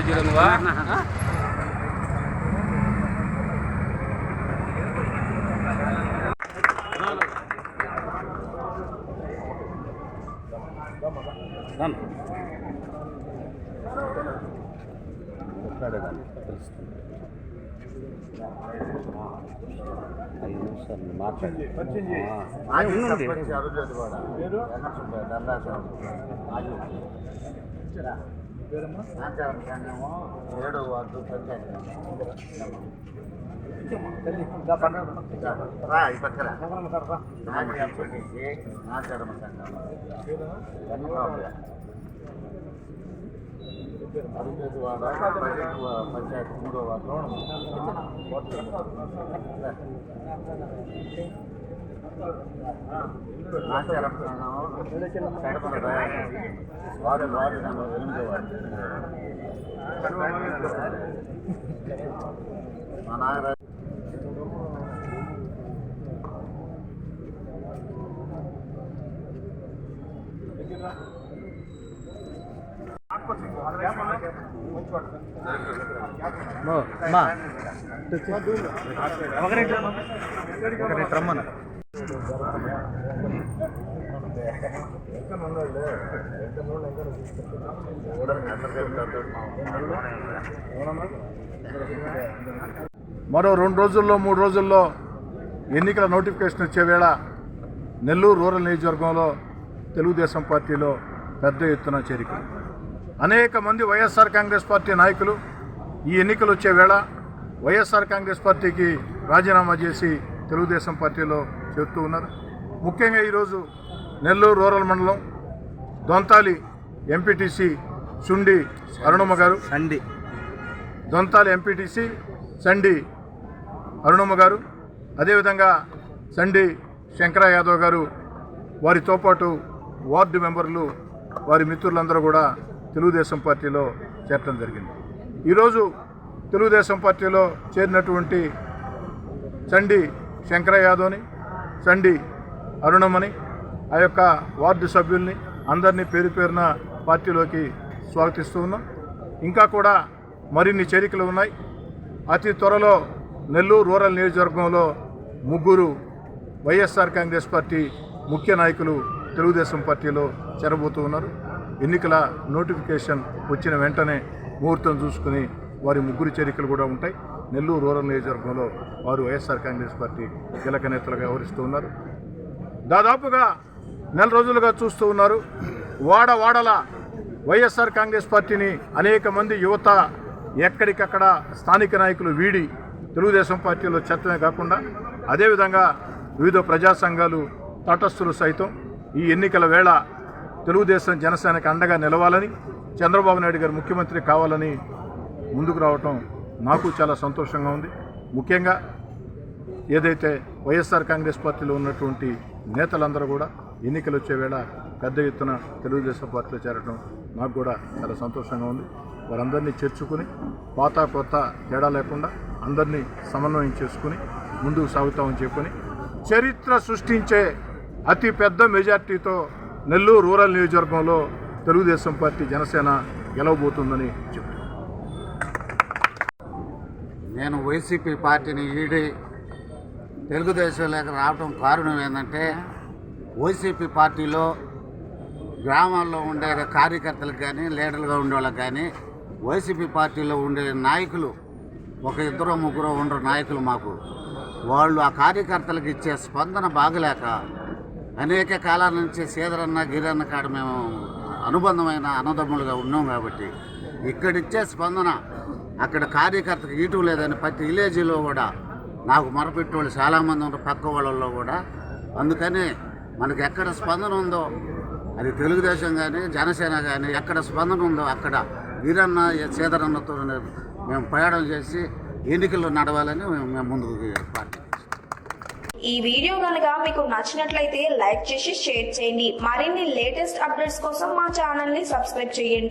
బాగా తీస్తే కదా నజీరు నువ్వు ఆ? ఐదు నిమిషాలు మాట్లాడి మాజీ ఏడో వార్డు పంచాయతీ. రా. ఈ పక్కన మాజీ ఎంపీటీసీ ఆచారం సంఘం. వెంకటరామయ్య. అరుజోతి వాడ పదిహేను పంచాయతీ మూడో వార్డు. ఆచారం సంఘం కడపల దయాకర్. వార్డు వార్డు మరో రెండు రోజుల్లో మూడు రోజుల్లో ఎన్నికల నోటిఫికేషన్ వచ్చే వేళ నెల్లూరు రూరల్ నియోజకవర్గంలో తెలుగుదేశం పార్టీలో పెద్ద ఎత్తున చేరిక అనేక మంది వైఎస్ఆర్ కాంగ్రెస్ పార్టీ నాయకులు ఈ ఎన్నికలు వచ్చే వేళ వైఎస్ఆర్ కాంగ్రెస్ పార్టీకి రాజీనామా చేసి తెలుగుదేశం పార్టీలో చేరుతూ ఉన్నారు. ముఖ్యంగా ఈరోజు నెల్లూరు రూరల్ మండలం దొంతాలి ఎంపీటీసీ సుండి అరుణమ్మ గారు. సండి. దొంతాలి ఎంపీటీసీ సండి అరుణమ్మ గారు. అదేవిధంగా సండి శంకర యాదవ్ గారు వారితో పాటు వార్డు మెంబర్లు వారి మిత్రులందరూ కూడా తెలుగుదేశం పార్టీలో చేరటం జరిగింది. ఈరోజు తెలుగుదేశం పార్టీలో చేరినటువంటి చండి శంకర యాదవ్ని చండి అరుణమణి ఆ యొక్క వార్డు సభ్యుల్ని అందరినీ పేరు పేరున పార్టీలోకి స్వాగతిస్తూ ఉన్నాం ఇంకా కూడా మరిన్ని చేరికలు ఉన్నాయి. అతి త్వరలో నెల్లూరు రూరల్ నియోజకవర్గంలో ముగ్గురు వైఎస్ఆర్ కాంగ్రెస్ పార్టీ ముఖ్య నాయకులు తెలుగుదేశం పార్టీలో చేరబోతూ ఉన్నారు. ఎన్నికల నోటిఫికేషన్ వచ్చిన వెంటనే ముహూర్తం చూసుకుని వారి ముగ్గురు చేరికలు కూడా ఉంటాయి. నెల్లూరు రూరల్ నియోజకవర్గంలో వారు వైఎస్ఆర్ కాంగ్రెస్ పార్టీ కీలక నేతలుగా వ్యవహరిస్తూ ఉన్నారు. దాదాపుగా నెల రోజులుగా చూస్తూ ఉన్నారు. వాడ వాడల వైఎస్ఆర్ కాంగ్రెస్ పార్టీని అనేక మంది యువత ఎక్కడికక్కడ స్థానిక నాయకులు వీడి తెలుగుదేశం పార్టీలో చేరటమే కాకుండా అదేవిధంగా వివిధ ప్రజా సంఘాలు తటస్థులు సైతం ఈ ఎన్నికల వేళ తెలుగుదేశం జనసేనకు అండగా నిలవాలని చంద్రబాబు నాయుడు గారు ముఖ్యమంత్రి కావాలని ముందుకు రావటం నాకు చాలా సంతోషంగా ఉంది. ముఖ్యంగా ఏదైతే వైఎస్ఆర్ కాంగ్రెస్ పార్టీలో ఉన్నటువంటి నేతలందరూ కూడా ఎన్నికలు వచ్చే వేళ పెద్ద ఎత్తున తెలుగుదేశం పార్టీలో చేరడం నాకు కూడా చాలా సంతోషంగా ఉంది. వారందరినీ చేర్చుకుని పాత కొత్త తేడా లేకుండా అందరినీ సమన్వయం చేసుకుని ముందుకు సాగుతామని చెప్పుకొని చరిత్ర సృష్టించే అతి పెద్ద మెజార్టీతో నెల్లూరు రూరల్ నియోజకవర్గంలో తెలుగుదేశం పార్టీ జనసేన గెలవబోతుందని చెప్తున్నాను నేను వైసీపీ పార్టీని ఈడి తెలుగుదేశంలోకి రావడం కారణం ఏంటంటే వైసీపీ పార్టీలో గ్రామాల్లో ఉండే కార్యకర్తలకు కానీ లీడర్గా ఉండే వాళ్ళకి కానీ వైసీపీ పార్టీలో ఉండే నాయకులు ఒక ఇద్దరు ముగ్గురు ఉండరు నాయకులు మాకు. వాళ్ళు ఆ కార్యకర్తలకు ఇచ్చే స్పందన బాగలేక అనేక కాలాల నుంచి సీదరన్న గిరన్న కాడ మేము అనుబంధమైన అన్నదమ్ములుగా ఉన్నాం కాబట్టి ఇక్కడిచ్చే స్పందన అక్కడ కార్యకర్తకు ఈటు లేదని ప్రతి విలేజ్లో కూడా నాకు మొరపెట్టేవాళ్ళు చాలామంది ఉన్నారు పక్క వాళ్ళల్లో కూడా. అందుకని మనకి ఎక్కడ స్పందన ఉందో అది తెలుగుదేశం కానీ జనసేన కానీ ఎక్కడ స్పందన ఉందో అక్కడ వీరన్న సీదరన్నతో మేము ప్రయాణం చేసి ఎన్నికల్లో నడవాలని మేము మేము ముందుకు పార్టీ ఈ వీడియో కనుక మీకు నచ్చినట్లయితే లైక్ చేసి షేర్ చేయండి. మరిన్ని లేటెస్ట్ అప్డేట్స్ కోసం మా ఛానల్ని సబ్స్క్రైబ్ చేయండి.